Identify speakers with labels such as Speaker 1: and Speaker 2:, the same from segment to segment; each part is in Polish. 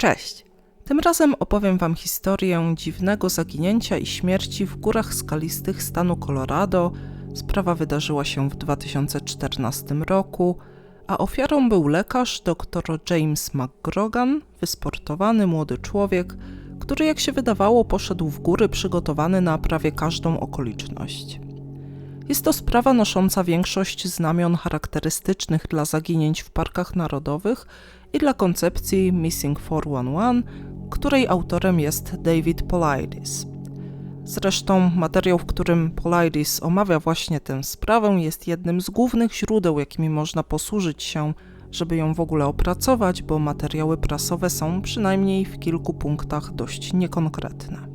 Speaker 1: Cześć! Tym razem opowiem Wam historię dziwnego zaginięcia i śmierci w górach skalistych stanu Colorado. Sprawa wydarzyła się w 2014 roku, a ofiarą był lekarz dr James McGrogan, wysportowany młody człowiek, który jak się wydawało poszedł w góry przygotowany na prawie każdą okoliczność. Jest to sprawa nosząca większość znamion charakterystycznych dla zaginięć w parkach narodowych i dla koncepcji Missing 411, której autorem jest David Polides. Zresztą materiał, w którym Polides omawia właśnie tę sprawę, jest jednym z głównych źródeł, jakimi można posłużyć się, żeby ją w ogóle opracować, bo materiały prasowe są przynajmniej w kilku punktach dość niekonkretne.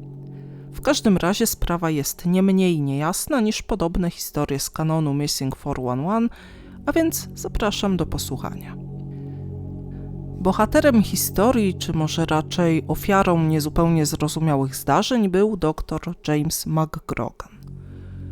Speaker 1: W każdym razie sprawa jest nie mniej niejasna niż podobne historie z kanonu Missing 411, a więc zapraszam do posłuchania. Bohaterem historii, czy może raczej ofiarą niezupełnie zrozumiałych zdarzeń, był dr James McGrogan.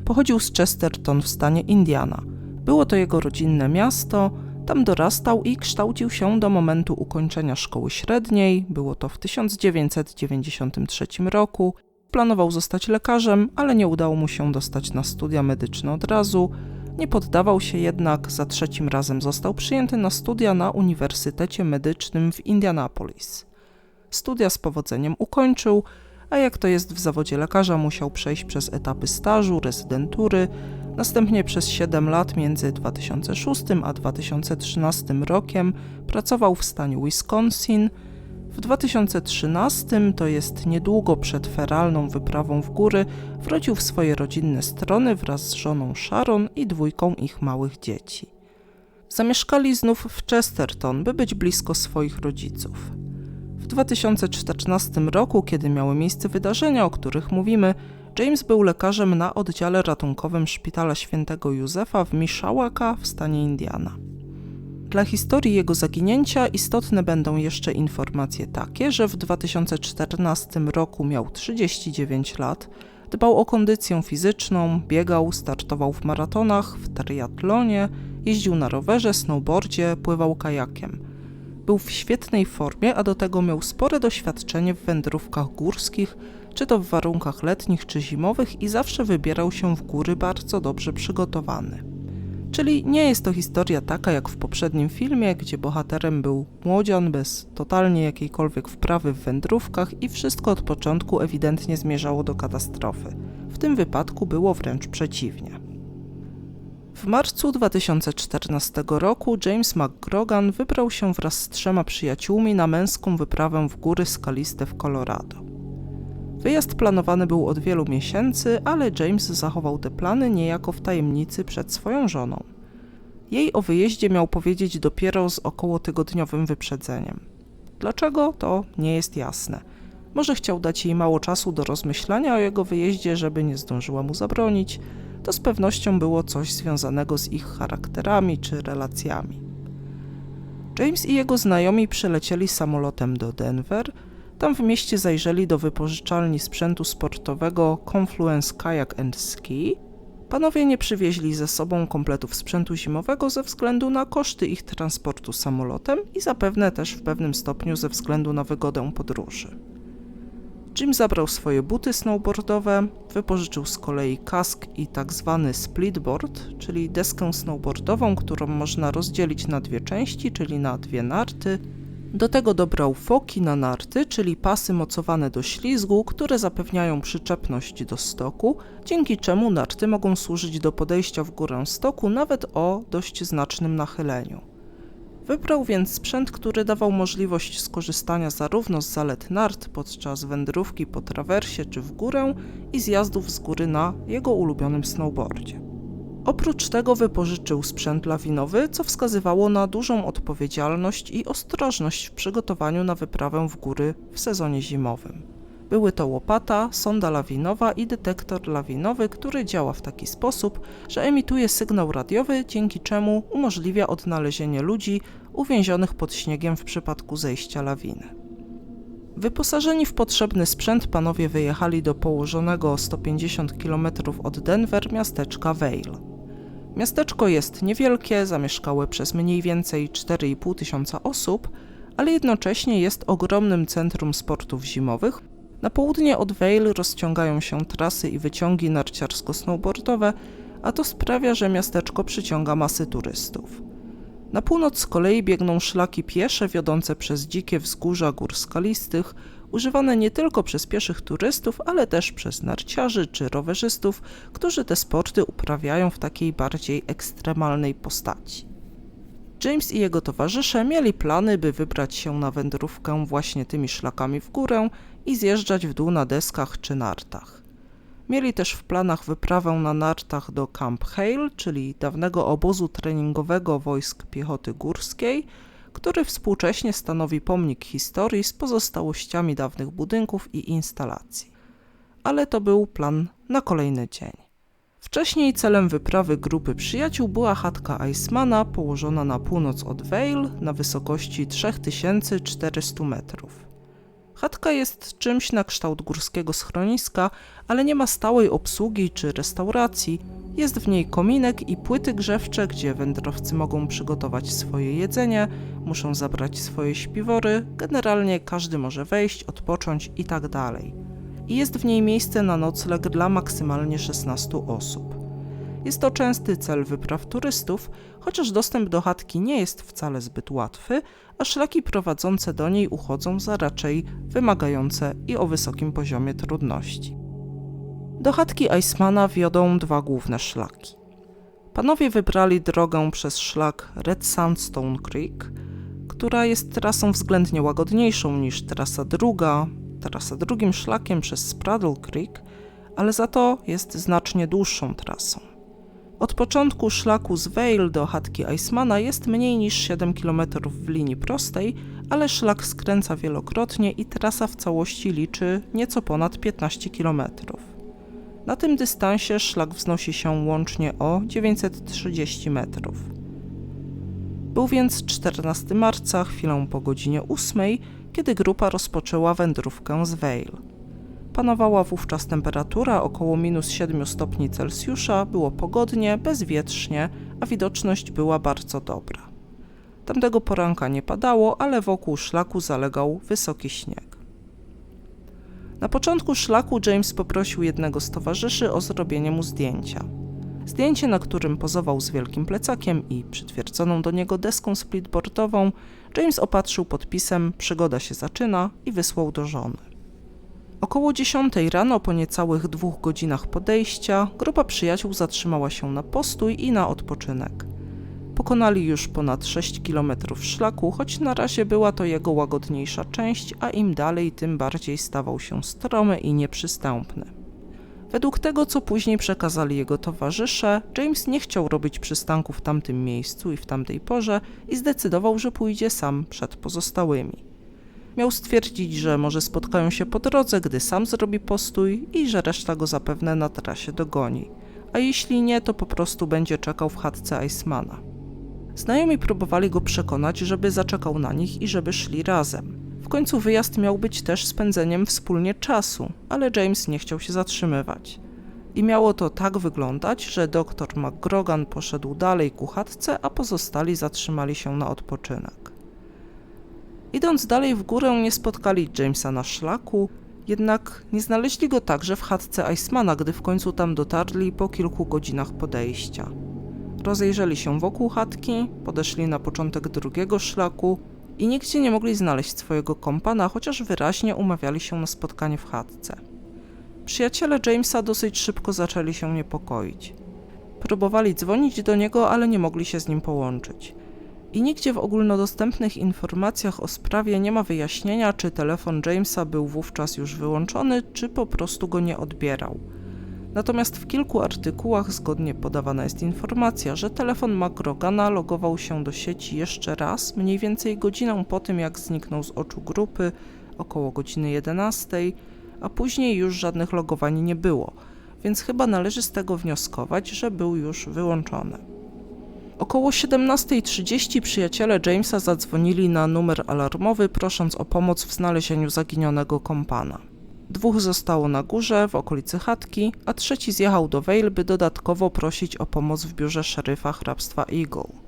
Speaker 1: Pochodził z Chesterton w stanie Indiana. Było to jego rodzinne miasto, tam dorastał i kształcił się do momentu ukończenia szkoły średniej, było to w 1993 roku. Planował zostać lekarzem, ale nie udało mu się dostać na studia medyczne od razu. Nie poddawał się jednak, za trzecim razem został przyjęty na studia na Uniwersytecie Medycznym w Indianapolis. Studia z powodzeniem ukończył, a jak to jest w zawodzie lekarza, musiał przejść przez etapy stażu, rezydentury, następnie przez 7 lat między 2006 a 2013 rokiem pracował w stanie Wisconsin. W 2013, to jest niedługo przed feralną wyprawą w góry, wrócił w swoje rodzinne strony wraz z żoną Sharon i dwójką ich małych dzieci. Zamieszkali znów w Chesterton, by być blisko swoich rodziców. W 2014 roku, kiedy miały miejsce wydarzenia, o których mówimy, James był lekarzem na oddziale ratunkowym Szpitala Świętego Józefa w Mishawaka w stanie Indiana. Dla historii jego zaginięcia istotne będą jeszcze informacje takie, że w 2014 roku miał 39 lat, dbał o kondycję fizyczną, biegał, startował w maratonach, w triatlonie, jeździł na rowerze, snowboardzie, pływał kajakiem. Był w świetnej formie, a do tego miał spore doświadczenie w wędrówkach górskich, czy to w warunkach letnich czy zimowych i zawsze wybierał się w góry bardzo dobrze przygotowany. Czyli nie jest to historia taka jak w poprzednim filmie, gdzie bohaterem był młodzian bez totalnie jakiejkolwiek wprawy w wędrówkach i wszystko od początku ewidentnie zmierzało do katastrofy. W tym wypadku było wręcz przeciwnie. W marcu 2014 roku James McGrogan wybrał się wraz z trzema przyjaciółmi na męską wyprawę w góry skaliste w Colorado. Wyjazd planowany był od wielu miesięcy, ale James zachował te plany niejako w tajemnicy przed swoją żoną. Jej o wyjeździe miał powiedzieć dopiero z około tygodniowym wyprzedzeniem. Dlaczego to nie jest jasne. Może chciał dać jej mało czasu do rozmyślania o jego wyjeździe, żeby nie zdążyła mu zabronić. To z pewnością było coś związanego z ich charakterami czy relacjami. James i jego znajomi przylecieli samolotem do Denver tam w mieście zajrzeli do wypożyczalni sprzętu sportowego Confluence Kayak and Ski. Panowie nie przywieźli ze sobą kompletów sprzętu zimowego ze względu na koszty ich transportu samolotem i zapewne też w pewnym stopniu ze względu na wygodę podróży. Jim zabrał swoje buty snowboardowe, wypożyczył z kolei kask i tak zwany splitboard, czyli deskę snowboardową, którą można rozdzielić na dwie części, czyli na dwie narty, do tego dobrał foki na narty, czyli pasy mocowane do ślizgu, które zapewniają przyczepność do stoku, dzięki czemu narty mogą służyć do podejścia w górę stoku nawet o dość znacznym nachyleniu. Wybrał więc sprzęt, który dawał możliwość skorzystania zarówno z zalet nart podczas wędrówki po trawersie czy w górę i zjazdów z góry na jego ulubionym snowboardzie. Oprócz tego wypożyczył sprzęt lawinowy, co wskazywało na dużą odpowiedzialność i ostrożność w przygotowaniu na wyprawę w góry w sezonie zimowym. Były to łopata, sonda lawinowa i detektor lawinowy, który działa w taki sposób, że emituje sygnał radiowy, dzięki czemu umożliwia odnalezienie ludzi uwięzionych pod śniegiem w przypadku zejścia lawiny. Wyposażeni w potrzebny sprzęt panowie wyjechali do położonego 150 km od Denver miasteczka Vail. Miasteczko jest niewielkie, zamieszkałe przez mniej więcej 4,5 tysiąca osób, ale jednocześnie jest ogromnym centrum sportów zimowych. Na południe od Vale rozciągają się trasy i wyciągi narciarsko-snowboardowe, a to sprawia, że miasteczko przyciąga masy turystów. Na północ z kolei biegną szlaki piesze wiodące przez dzikie wzgórza gór skalistych, używane nie tylko przez pieszych turystów, ale też przez narciarzy czy rowerzystów, którzy te sporty uprawiają w takiej bardziej ekstremalnej postaci. James i jego towarzysze mieli plany, by wybrać się na wędrówkę właśnie tymi szlakami w górę i zjeżdżać w dół na deskach czy nartach. Mieli też w planach wyprawę na nartach do Camp Hale, czyli dawnego obozu treningowego wojsk piechoty górskiej, który współcześnie stanowi pomnik historii z pozostałościami dawnych budynków i instalacji. Ale to był plan na kolejny dzień. Wcześniej celem wyprawy grupy przyjaciół była chatka Icemana położona na północ od Vale na wysokości 3400 metrów. Chatka jest czymś na kształt górskiego schroniska, ale nie ma stałej obsługi czy restauracji. Jest w niej kominek i płyty grzewcze, gdzie wędrowcy mogą przygotować swoje jedzenie, muszą zabrać swoje śpiwory, generalnie każdy może wejść, odpocząć i tak. I jest w niej miejsce na nocleg dla maksymalnie 16 osób. Jest to częsty cel wypraw turystów, chociaż dostęp do chatki nie jest wcale zbyt łatwy, a szlaki prowadzące do niej uchodzą za raczej wymagające i o wysokim poziomie trudności. Do chatki Icemana wiodą dwa główne szlaki. Panowie wybrali drogę przez szlak Red Sandstone Creek, która jest trasą względnie łagodniejszą niż trasa druga, trasa drugim szlakiem przez Spraddle Creek, ale za to jest znacznie dłuższą trasą. Od początku szlaku z Vale do chatki Icemana jest mniej niż 7 km w linii prostej, ale szlak skręca wielokrotnie i trasa w całości liczy nieco ponad 15 km. Na tym dystansie szlak wznosi się łącznie o 930 metrów. Był więc 14 marca, chwilę po godzinie 8, kiedy grupa rozpoczęła wędrówkę z Vale. Panowała wówczas temperatura około minus 7 stopni Celsjusza, było pogodnie, bezwietrznie, a widoczność była bardzo dobra. Tamtego poranka nie padało, ale wokół szlaku zalegał wysoki śnieg. Na początku szlaku James poprosił jednego z towarzyszy o zrobienie mu zdjęcia. Zdjęcie, na którym pozował z wielkim plecakiem i przytwierdzoną do niego deską splitboardową, James opatrzył podpisem Przygoda się zaczyna i wysłał do żony. Około 10 rano, po niecałych dwóch godzinach podejścia, grupa przyjaciół zatrzymała się na postój i na odpoczynek. Pokonali już ponad 6 km szlaku, choć na razie była to jego łagodniejsza część, a im dalej, tym bardziej stawał się stromy i nieprzystępny. Według tego, co później przekazali jego towarzysze, James nie chciał robić przystanku w tamtym miejscu i w tamtej porze i zdecydował, że pójdzie sam przed pozostałymi. Miał stwierdzić, że może spotkają się po drodze, gdy sam zrobi postój i że reszta go zapewne na trasie dogoni. A jeśli nie, to po prostu będzie czekał w chatce Icemana. Znajomi próbowali go przekonać, żeby zaczekał na nich i żeby szli razem. W końcu wyjazd miał być też spędzeniem wspólnie czasu, ale James nie chciał się zatrzymywać. I miało to tak wyglądać, że dr McGrogan poszedł dalej ku chatce, a pozostali zatrzymali się na odpoczynek. Idąc dalej w górę nie spotkali Jamesa na szlaku, jednak nie znaleźli go także w chatce Icemana, gdy w końcu tam dotarli po kilku godzinach podejścia. Rozejrzeli się wokół chatki, podeszli na początek drugiego szlaku i nigdzie nie mogli znaleźć swojego kompana, chociaż wyraźnie umawiali się na spotkanie w chatce. Przyjaciele Jamesa dosyć szybko zaczęli się niepokoić. Próbowali dzwonić do niego, ale nie mogli się z nim połączyć i nigdzie w ogólnodostępnych informacjach o sprawie nie ma wyjaśnienia, czy telefon Jamesa był wówczas już wyłączony, czy po prostu go nie odbierał. Natomiast w kilku artykułach zgodnie podawana jest informacja, że telefon McGrogana logował się do sieci jeszcze raz, mniej więcej godzinę po tym, jak zniknął z oczu grupy, około godziny 11, a później już żadnych logowań nie było, więc chyba należy z tego wnioskować, że był już wyłączony. Około 17.30 przyjaciele Jamesa zadzwonili na numer alarmowy, prosząc o pomoc w znalezieniu zaginionego kompana. Dwóch zostało na górze, w okolicy chatki, a trzeci zjechał do Vale, by dodatkowo prosić o pomoc w biurze szeryfa hrabstwa Eagle.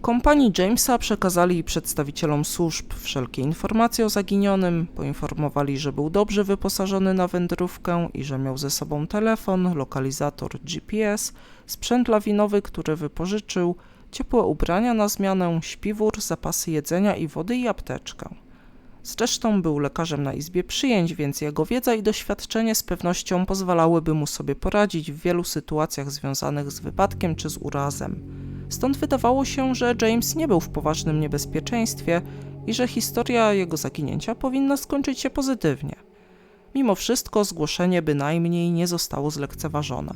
Speaker 1: Kompanii Jamesa przekazali przedstawicielom służb wszelkie informacje o zaginionym, poinformowali, że był dobrze wyposażony na wędrówkę i że miał ze sobą telefon, lokalizator GPS, sprzęt lawinowy, który wypożyczył, ciepłe ubrania na zmianę, śpiwór, zapasy jedzenia i wody i apteczkę. Zresztą był lekarzem na izbie przyjęć, więc jego wiedza i doświadczenie z pewnością pozwalałyby mu sobie poradzić w wielu sytuacjach związanych z wypadkiem czy z urazem. Stąd wydawało się, że James nie był w poważnym niebezpieczeństwie i że historia jego zaginięcia powinna skończyć się pozytywnie. Mimo wszystko zgłoszenie bynajmniej nie zostało zlekceważone.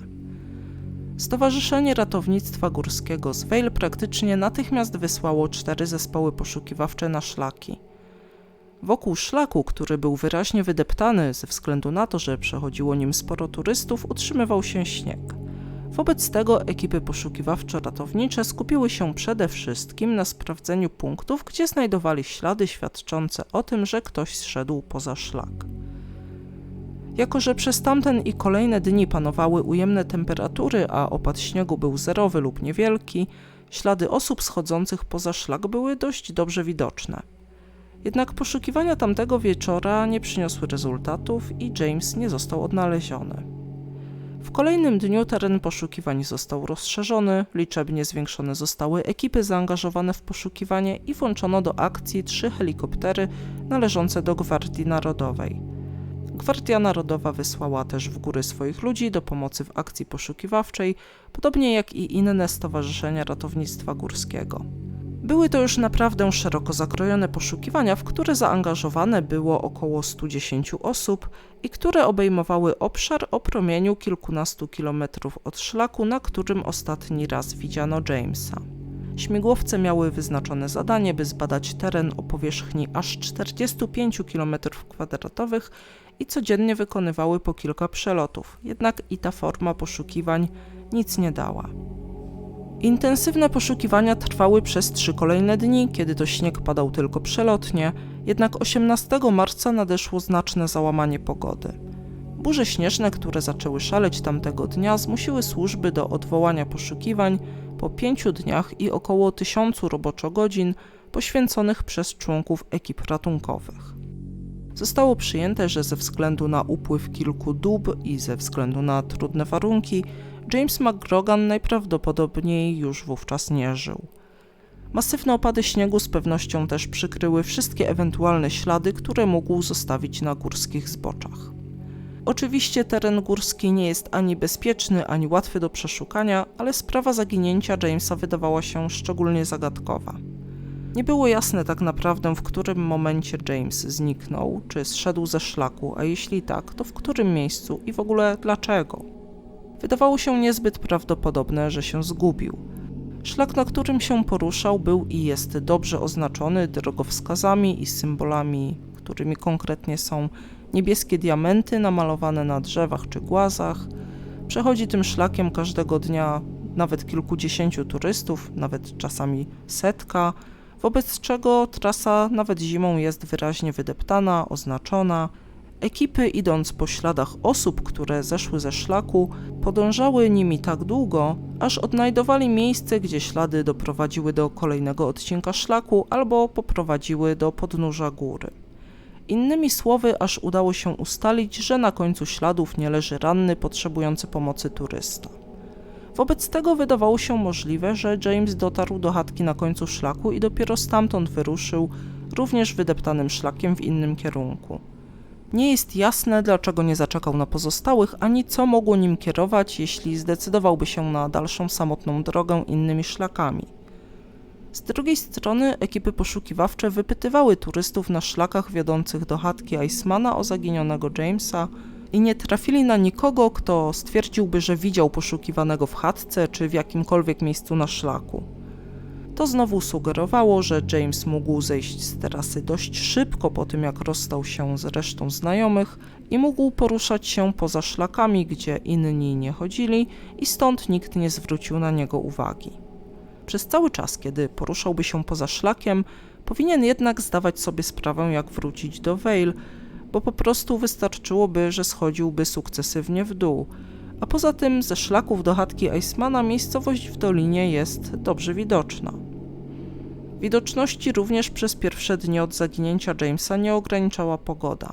Speaker 1: Stowarzyszenie Ratownictwa Górskiego z Vale praktycznie natychmiast wysłało cztery zespoły poszukiwawcze na szlaki. Wokół szlaku, który był wyraźnie wydeptany ze względu na to, że przechodziło nim sporo turystów, utrzymywał się śnieg. Wobec tego ekipy poszukiwawczo-ratownicze skupiły się przede wszystkim na sprawdzeniu punktów, gdzie znajdowali ślady świadczące o tym, że ktoś zszedł poza szlak. Jako, że przez tamten i kolejne dni panowały ujemne temperatury, a opad śniegu był zerowy lub niewielki, ślady osób schodzących poza szlak były dość dobrze widoczne. Jednak poszukiwania tamtego wieczora nie przyniosły rezultatów i James nie został odnaleziony. W kolejnym dniu teren poszukiwań został rozszerzony, liczebnie zwiększone zostały ekipy zaangażowane w poszukiwanie i włączono do akcji trzy helikoptery należące do Gwardii Narodowej. Gwardia Narodowa wysłała też w góry swoich ludzi do pomocy w akcji poszukiwawczej, podobnie jak i inne stowarzyszenia ratownictwa górskiego. Były to już naprawdę szeroko zakrojone poszukiwania, w które zaangażowane było około 110 osób i które obejmowały obszar o promieniu kilkunastu kilometrów od szlaku, na którym ostatni raz widziano Jamesa. Śmigłowce miały wyznaczone zadanie, by zbadać teren o powierzchni aż 45 km2 i codziennie wykonywały po kilka przelotów, jednak i ta forma poszukiwań nic nie dała. Intensywne poszukiwania trwały przez trzy kolejne dni, kiedy to śnieg padał tylko przelotnie, jednak 18 marca nadeszło znaczne załamanie pogody. Burze śnieżne, które zaczęły szaleć tamtego dnia, zmusiły służby do odwołania poszukiwań po pięciu dniach i około tysiącu roboczo-godzin poświęconych przez członków ekip ratunkowych. Zostało przyjęte, że ze względu na upływ kilku dób i ze względu na trudne warunki, James McGrogan najprawdopodobniej już wówczas nie żył. Masywne opady śniegu z pewnością też przykryły wszystkie ewentualne ślady, które mógł zostawić na górskich zboczach. Oczywiście teren górski nie jest ani bezpieczny, ani łatwy do przeszukania, ale sprawa zaginięcia Jamesa wydawała się szczególnie zagadkowa. Nie było jasne tak naprawdę, w którym momencie James zniknął, czy zszedł ze szlaku, a jeśli tak, to w którym miejscu i w ogóle dlaczego. Wydawało się niezbyt prawdopodobne, że się zgubił. Szlak, na którym się poruszał, był i jest dobrze oznaczony drogowskazami i symbolami, którymi konkretnie są niebieskie diamenty namalowane na drzewach czy głazach. Przechodzi tym szlakiem każdego dnia nawet kilkudziesięciu turystów, nawet czasami setka, wobec czego trasa nawet zimą jest wyraźnie wydeptana, oznaczona. Ekipy, idąc po śladach osób, które zeszły ze szlaku, podążały nimi tak długo, aż odnajdowali miejsce, gdzie ślady doprowadziły do kolejnego odcinka szlaku albo poprowadziły do podnóża góry. Innymi słowy, aż udało się ustalić, że na końcu śladów nie leży ranny potrzebujący pomocy turysta. Wobec tego wydawało się możliwe, że James dotarł do chatki na końcu szlaku i dopiero stamtąd wyruszył, również wydeptanym szlakiem w innym kierunku. Nie jest jasne, dlaczego nie zaczekał na pozostałych, ani co mogło nim kierować, jeśli zdecydowałby się na dalszą samotną drogę innymi szlakami. Z drugiej strony ekipy poszukiwawcze wypytywały turystów na szlakach wiodących do chatki Icemana o zaginionego Jamesa i nie trafili na nikogo, kto stwierdziłby, że widział poszukiwanego w chatce czy w jakimkolwiek miejscu na szlaku. To znowu sugerowało, że James mógł zejść z terasy dość szybko po tym, jak rozstał się z resztą znajomych i mógł poruszać się poza szlakami, gdzie inni nie chodzili i stąd nikt nie zwrócił na niego uwagi. Przez cały czas, kiedy poruszałby się poza szlakiem, powinien jednak zdawać sobie sprawę, jak wrócić do Vale, bo po prostu wystarczyłoby, że schodziłby sukcesywnie w dół. A poza tym ze szlaków do chatki Icemana miejscowość w dolinie jest dobrze widoczna. Widoczności również przez pierwsze dni od zaginięcia Jamesa nie ograniczała pogoda.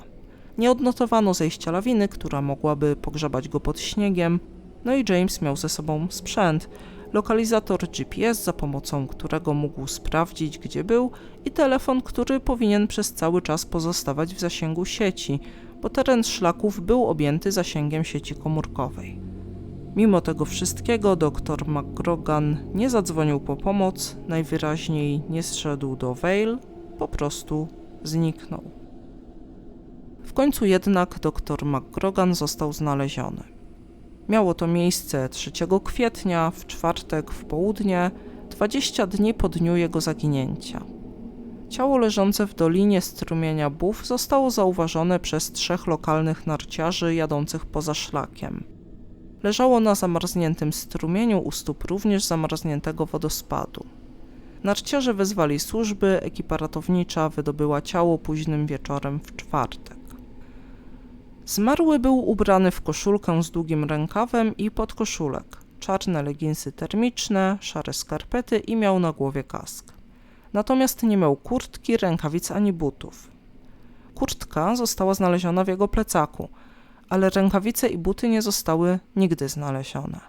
Speaker 1: Nie odnotowano zejścia lawiny, która mogłaby pogrzebać go pod śniegiem, no i James miał ze sobą sprzęt, lokalizator GPS, za pomocą którego mógł sprawdzić, gdzie był, i telefon, który powinien przez cały czas pozostawać w zasięgu sieci, bo teren szlaków był objęty zasięgiem sieci komórkowej. Mimo tego wszystkiego dr McGrogan nie zadzwonił po pomoc, najwyraźniej nie zszedł do Vale, po prostu zniknął. W końcu jednak dr McGrogan został znaleziony. Miało to miejsce 3 kwietnia, w czwartek w południe, 20 dni po dniu jego zaginięcia. Ciało leżące w dolinie strumienia Bów zostało zauważone przez trzech lokalnych narciarzy jadących poza szlakiem. Leżało na zamarzniętym strumieniu u stóp również zamarzniętego wodospadu. Narciarze wezwali służby, ekipa ratownicza wydobyła ciało późnym wieczorem w czwartek. Zmarły był ubrany w koszulkę z długim rękawem i podkoszulek, czarne leginsy termiczne, szare skarpety i miał na głowie kask. Natomiast nie miał kurtki, rękawic ani butów. Kurtka została znaleziona w jego plecaku, ale rękawice i buty nie zostały nigdy znalezione.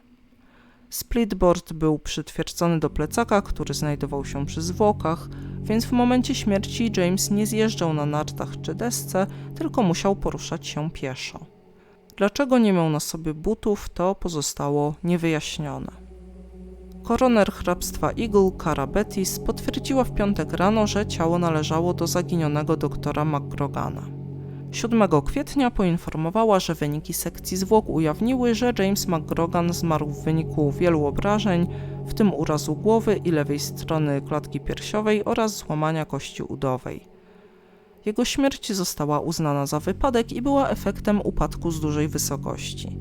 Speaker 1: Splitboard był przytwierdzony do plecaka, który znajdował się przy zwłokach, więc w momencie śmierci James nie zjeżdżał na nartach czy desce, tylko musiał poruszać się pieszo. Dlaczego nie miał na sobie butów, to pozostało niewyjaśnione. Koroner hrabstwa Eagle, Cara Bettis, potwierdziła w piątek rano, że ciało należało do zaginionego doktora McGrogana. 7 kwietnia poinformowała, że wyniki sekcji zwłok ujawniły, że James McGrogan zmarł w wyniku wielu obrażeń, w tym urazu głowy i lewej strony klatki piersiowej oraz złamania kości udowej. Jego śmierć została uznana za wypadek i była efektem upadku z dużej wysokości.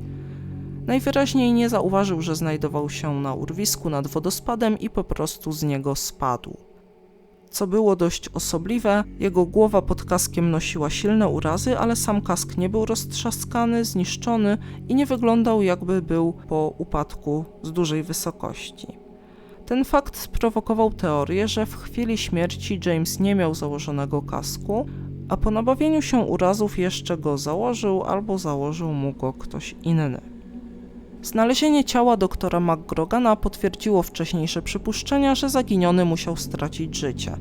Speaker 1: Najwyraźniej nie zauważył, że znajdował się na urwisku nad wodospadem i po prostu z niego spadł. Co było dość osobliwe, jego głowa pod kaskiem nosiła silne urazy, ale sam kask nie był roztrzaskany, zniszczony i nie wyglądał jakby był po upadku z dużej wysokości. Ten fakt sprowokował teorię, że w chwili śmierci James nie miał założonego kasku, a po nabawieniu się urazów jeszcze go założył albo założył mu go ktoś inny. Znalezienie ciała doktora McGrogana potwierdziło wcześniejsze przypuszczenia, że zaginiony musiał stracić życie.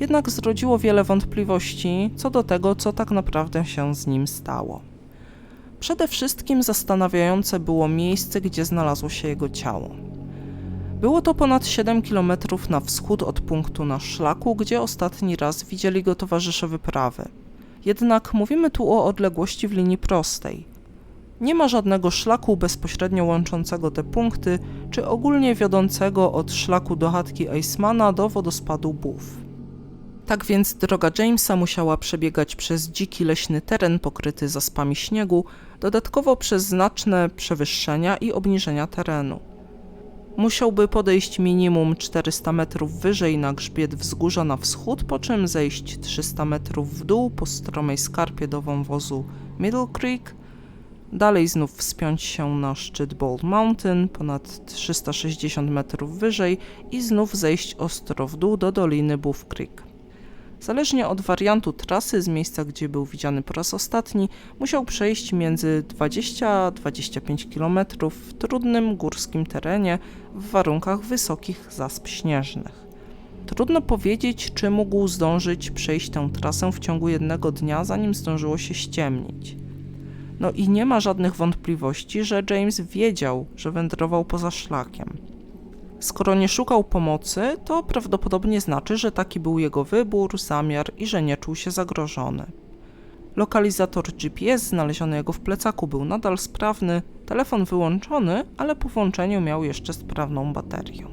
Speaker 1: Jednak zrodziło wiele wątpliwości co do tego, co tak naprawdę się z nim stało. Przede wszystkim zastanawiające było miejsce, gdzie znalazło się jego ciało. Było to ponad 7 km na wschód od punktu na szlaku, gdzie ostatni raz widzieli go towarzysze wyprawy. Jednak mówimy tu o odległości w linii prostej. Nie ma żadnego szlaku bezpośrednio łączącego te punkty, czy ogólnie wiodącego od szlaku do chatki Icemana do wodospadu Bów. Tak więc droga Jamesa musiała przebiegać przez dziki leśny teren pokryty zaspami śniegu, dodatkowo przez znaczne przewyższenia i obniżenia terenu. Musiałby podejść minimum 400 metrów wyżej na grzbiet wzgórza na wschód, po czym zejść 300 metrów w dół po stromej skarpie do wąwozu Middle Creek, dalej znów wspiąć się na szczyt Bald Mountain ponad 360 metrów wyżej i znów zejść ostro w dół do doliny Buff Creek. Zależnie od wariantu trasy z miejsca, gdzie był widziany po raz ostatni, musiał przejść między 20 a 25 km w trudnym górskim terenie w warunkach wysokich zasp śnieżnych. Trudno powiedzieć, czy mógł zdążyć przejść tę trasę w ciągu jednego dnia, zanim zdążyło się ściemnić. No i nie ma żadnych wątpliwości, że James wiedział, że wędrował poza szlakiem. Skoro nie szukał pomocy, to prawdopodobnie znaczy, że taki był jego wybór, zamiar i że nie czuł się zagrożony. Lokalizator GPS znaleziony jego w plecaku był nadal sprawny, telefon wyłączony, ale po włączeniu miał jeszcze sprawną baterię.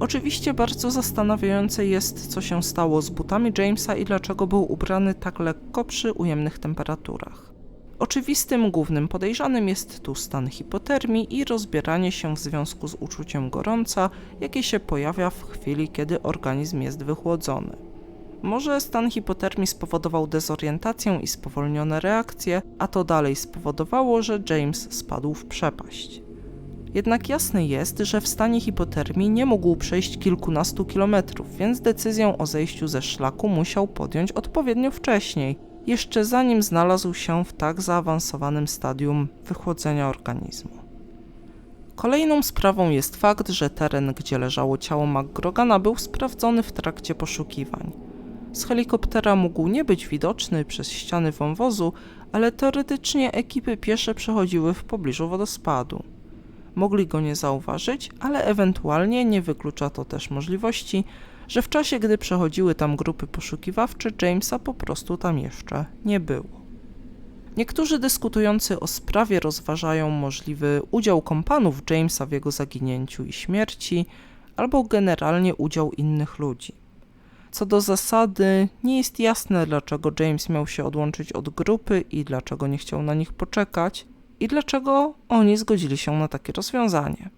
Speaker 1: Oczywiście bardzo zastanawiające jest, co się stało z butami Jamesa i dlaczego był ubrany tak lekko przy ujemnych temperaturach. Oczywistym głównym podejrzanym jest tu stan hipotermii i rozbieranie się w związku z uczuciem gorąca, jakie się pojawia w chwili, kiedy organizm jest wychłodzony. Może stan hipotermii spowodował dezorientację i spowolnione reakcje, a to dalej spowodowało, że James spadł w przepaść. Jednak jasne jest, że w stanie hipotermii nie mógł przejść kilkunastu kilometrów, więc decyzję o zejściu ze szlaku musiał podjąć odpowiednio wcześniej, jeszcze zanim znalazł się w tak zaawansowanym stadium wychłodzenia organizmu. Kolejną sprawą jest fakt, że teren, gdzie leżało ciało McGrogana, był sprawdzony w trakcie poszukiwań. Z helikoptera mógł nie być widoczny przez ściany wąwozu, ale teoretycznie ekipy piesze przechodziły w pobliżu wodospadu. Mogli go nie zauważyć, ale ewentualnie nie wyklucza to też możliwości, że w czasie, gdy przechodziły tam grupy poszukiwawcze, Jamesa po prostu tam jeszcze nie było. Niektórzy dyskutujący o sprawie rozważają możliwy udział kompanów Jamesa w jego zaginięciu i śmierci, albo generalnie udział innych ludzi. Co do zasady, nie jest jasne, dlaczego James miał się odłączyć od grupy i dlaczego nie chciał na nich poczekać, i dlaczego oni zgodzili się na takie rozwiązanie.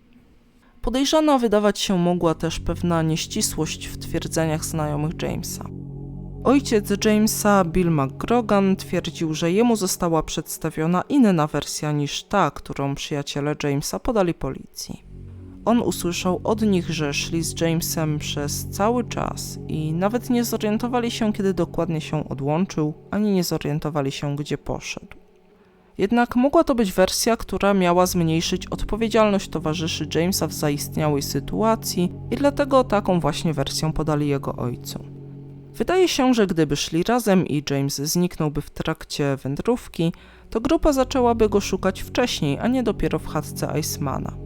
Speaker 1: Podejrzana wydawać się mogła też pewna nieścisłość w twierdzeniach znajomych Jamesa. Ojciec Jamesa, Bill McGrogan, twierdził, że jemu została przedstawiona inna wersja niż ta, którą przyjaciele Jamesa podali policji. On usłyszał od nich, że szli z Jamesem przez cały czas i nawet nie zorientowali się, kiedy dokładnie się odłączył, ani nie zorientowali się, gdzie poszedł. Jednak mogła to być wersja, która miała zmniejszyć odpowiedzialność towarzyszy Jamesa w zaistniałej sytuacji i dlatego taką właśnie wersję podali jego ojcu. Wydaje się, że gdyby szli razem i James zniknąłby w trakcie wędrówki, to grupa zaczęłaby go szukać wcześniej, a nie dopiero w chatce Icemana.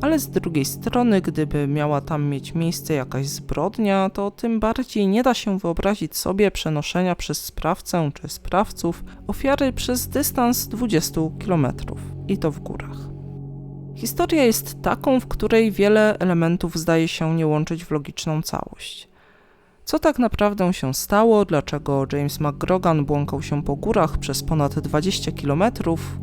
Speaker 1: Ale z drugiej strony, gdyby miała tam mieć miejsce jakaś zbrodnia, to tym bardziej nie da się wyobrazić sobie przenoszenia przez sprawcę czy sprawców ofiary przez dystans 20 km i to w górach. Historia jest taką, w której wiele elementów zdaje się nie łączyć w logiczną całość. Co tak naprawdę się stało, dlaczego James McGrogan błąkał się po górach przez ponad 20 km,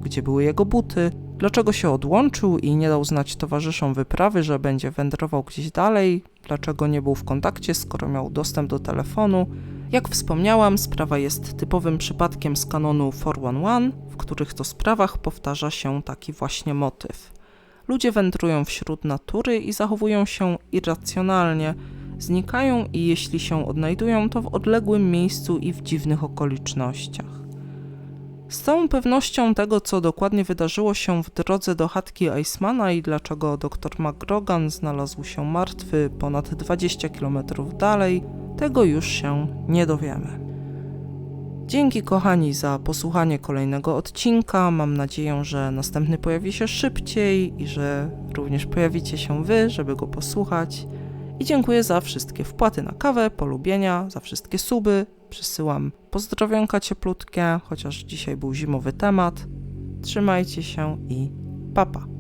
Speaker 1: gdzie były jego buty, dlaczego się odłączył i nie dał znać towarzyszom wyprawy, że będzie wędrował gdzieś dalej, dlaczego nie był w kontakcie, skoro miał dostęp do telefonu. Jak wspomniałam, sprawa jest typowym przypadkiem z kanonu 411, w których to sprawach powtarza się taki właśnie motyw. Ludzie wędrują wśród natury i zachowują się irracjonalnie, znikają i jeśli się odnajdują, to w odległym miejscu i w dziwnych okolicznościach. Z całą pewnością tego, co dokładnie wydarzyło się w drodze do chatki Icemana i dlaczego dr McGrogan znalazł się martwy ponad 20 km dalej, tego już się nie dowiemy. Dzięki kochani za posłuchanie kolejnego odcinka. Mam nadzieję, że następny pojawi się szybciej i że również pojawicie się wy, żeby go posłuchać. I dziękuję za wszystkie wpłaty na kawę, polubienia, za wszystkie suby. Przesyłam pozdrowionka cieplutkie, chociaż dzisiaj był zimowy temat. Trzymajcie się i papa.